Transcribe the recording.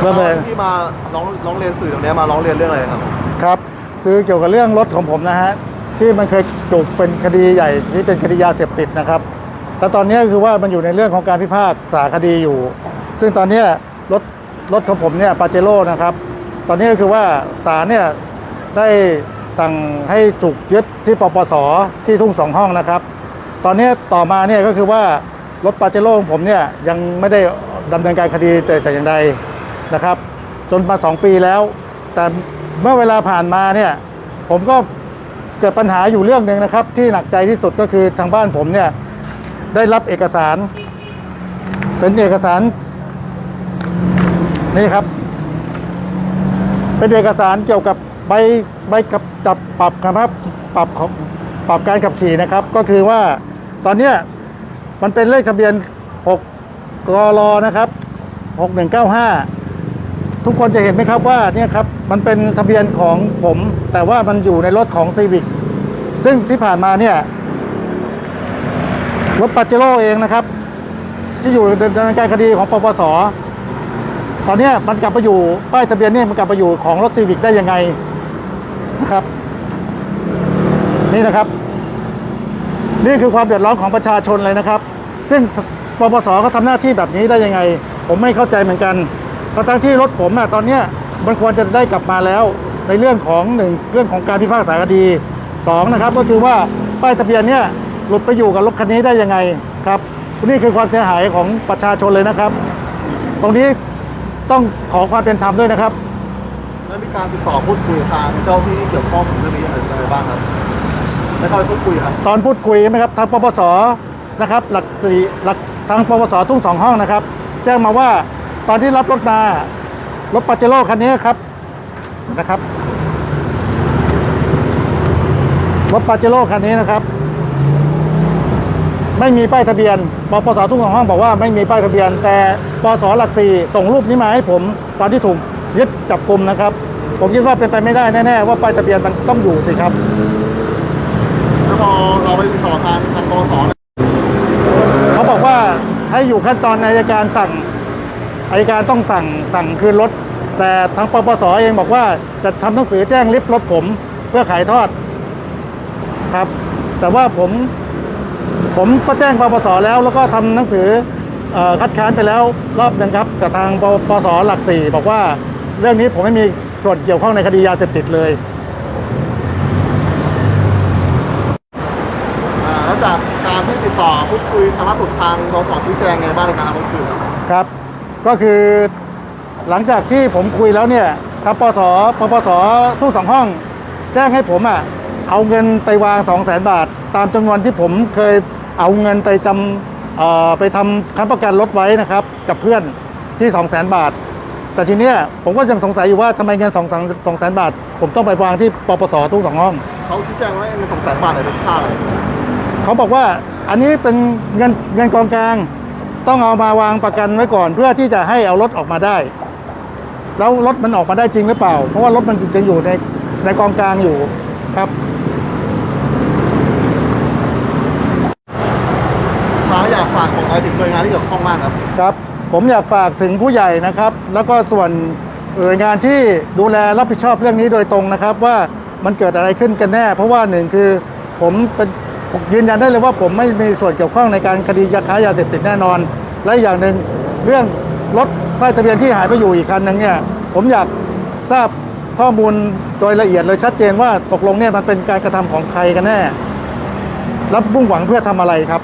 เมื่อเมื่อที่มาร้องร้องเรียนสื่อตรงเนี้ยมาร้องเรียนเรื่องอะไรครับ ครับ คือเกี่ยวกับเรื่องรถของผมนะฮะที่มันเคยถูกเป็นคดีใหญ่ที่เป็นคดียาเสพติดนะครับแต่ตอนนี้คือว่ามันอยู่ในเรื่องของการพิพากษาคดีอยู่ ซึ่งตอนเนี้ยรถรถของผมเนี่ยปาเจโร่นะครับ ตอนนี้ก็คือว่าศาลเนี่ยได้สั่งให้ถูกยึดที่ปปสที่ทุ่งสองห้องนะครับ ตอนนี้ต่อมาเนี่ยก็คือว่ารถปาเจโร่ของผมเนี่ยยังไม่ได้ดำเนินการคดีแต่แต่อย่างใด นะครับ จนมาสองปีแล้ว แต่เมื่อเวลาผ่านมาเนี่ย ผมก็เกิดปัญหาอยู่เรื่องหนึ่งนะครับ ที่หนักใจที่สุดก็คือทางบ้านผมเนี่ยได้รับเอกสาร เป็นเอกสาร นี่ครับ เป็นเอกสารเกี่ยวกับใบใบกับจับปรับครับปรับของปรับการขับขี่นะครับ ก็คือว่าตอนเนี้ยมันเป็นเลขทะเบียน6กรนะครับ 6195 ทุกคนจะเห็นไหมครับว่าเนี่ยครับมันเป็นทะเบียนของผม แต่ว่ามันอยู่ในรถของซีวิ c ซึ่งที่ผ่านมาเนี่ยรถปาเจโร่เองนะครับ ที่อยู่ในดำเนินการคดีของปปสตอนนี้มันกลับไปอยู่ป้ายทะเบียนเนี่ยมันกลับไปอยู่ของรถซีวิ c ได้ยังไงนะครับ นี่นะครับ นี่คือความเดือดร้อนของประชาชนเลยนะครับ ซึ่งปปสเขาทำหน้าที่แบบนี้ได้ยังไง ผมไม่เข้าใจเหมือนกัน ทั้งที่รถผมอะตอนเนี้ยมันควรจะได้กลับมาแล้ว ในเรื่องของหนึ่งเรื่องของการพิพากษาคดีสองนะครับ ก็คือว่าป้ายทะเบียนเนี่ยหลุดไปอยู่กับรถคันนี้ได้ยังไงครับนี่คือความเสียหายของประชาชนเลยนะครับ ตรงนี้ต้องขอความเป็นธรรมด้วยนะครับ แล้วมีการติดต่อพูดคุยกับทางเจ้าที่เกี่ยวข้องเรื่องนี้อะไรบ้างครับได้เข้าไปพูดคุยครับตอนพูดคุยใช่ไหมครับทางปปสนะครับ หลักสี่หลักทางปปสทุ่งสองห้องนะครับ แจ้งมาว่า ตอนที่รับรถมารถปาเจโร่คันนี้ครับนะครับรถปาเจโร่คันนี้นะครับ ไม่มีป้ายทะเบียนปปสทุ่งสองห้องบอกว่าไม่มีป้ายทะเบียน แต่ปสหลักสี่ส่งรูปนี้มาให้ผมตอนที่ถูกยึดจับกลุ่มนะครับ ผมคิดว่าเป็นไปไม่ได้แน่ๆว่าป้ายทะเบียนมันต้องอยู่สิครับแล้วพอเราไปติดต่อทางทางกสเนี่ยเขาบอกว่าให้อยู่ขั้นตอนอายการสั่ง อายการต้องสั่งสั่งคืนรถ แต่ทางปปสเองบอกว่าจะทำหนังสือแจ้งลิฟต์รถผม เพื่อขายทอดครับ แต่ว่าผม ผมก็แจ้งปปสแล้วแล้วก็ทำหนังสือเออคัดค้านไปแล้วรอบหนึ่งครับกับทางปปสหลักสี่บอกว่าเรื่องนี้ผมไม่มีส่วนเกี่ยวข้องในคดียาเสพติดเลยอ่าแล้วจากการที่ติดต่อพูดคุยทางล่าสุดทางกสชี้แจงไงบ้างในการทำหนังสือครับครับ ก็คือหลังจากที่ผมคุยแล้วเนี่ยทางปสปปสทุ่งสองห้อง แจ้งให้ผมอะเอาเงินไปวางสองแสนบาท ตามจำนวนที่ผมเคยเอาเงินไปจำเอ่อไปทำค้ำประกันรถไว้นะครับ กับเพื่อนที่สองแสนบาท แต่ทีเนี้ยผมก็ยังสงสัยอยู่ว่าทำไมเงินสองสองแสนบาท ผมต้องไปวางที่ปปสทุ่งสองห้องเขาชี้แจงว่าเงินสองแสนบาทเนี่ยเป็นค่าอะไรเขาบอกว่าอันนี้เป็นเงินเงินกองกลาง ต้องเอามาวางประกันไว้ก่อนเพื่อที่จะให้เอารถออกมาได้ แล้วรถมันออกมาได้จริงหรือเปล่า เพราะว่ารถมันจะอยู่ในในกองกลางอยู่ครับทางอยากฝากของอะไรถึงหน่วยงานที่เกี่ยวข้องมากครับครับ ผมอยากฝากถึงผู้ใหญ่นะครับ แล้วก็ส่วนหน่วยงานที่ดูแลรับผิดชอบเรื่องนี้โดยตรงนะครับ ว่ามันเกิดอะไรขึ้นกันแน่ เพราะว่าหนึ่งคือผมเป็นผม ยืนยันได้เลยว่าผมไม่มีส่วนเกี่ยวข้องในการคดียาค้ายาเสพติดแน่นอน และอย่างหนึ่งเรื่องรถป้ายทะเบียนที่หายไปอยู่อีกคันหนึ่งเนี่ยผมอยากทราบข้อมูลโดยละเอียดเลยชัดเจนว่าตกลงเนี่ยมันเป็นการกระทำของใครกันแน่ รับมุ่งหวังเพื่อทำอะไรครับ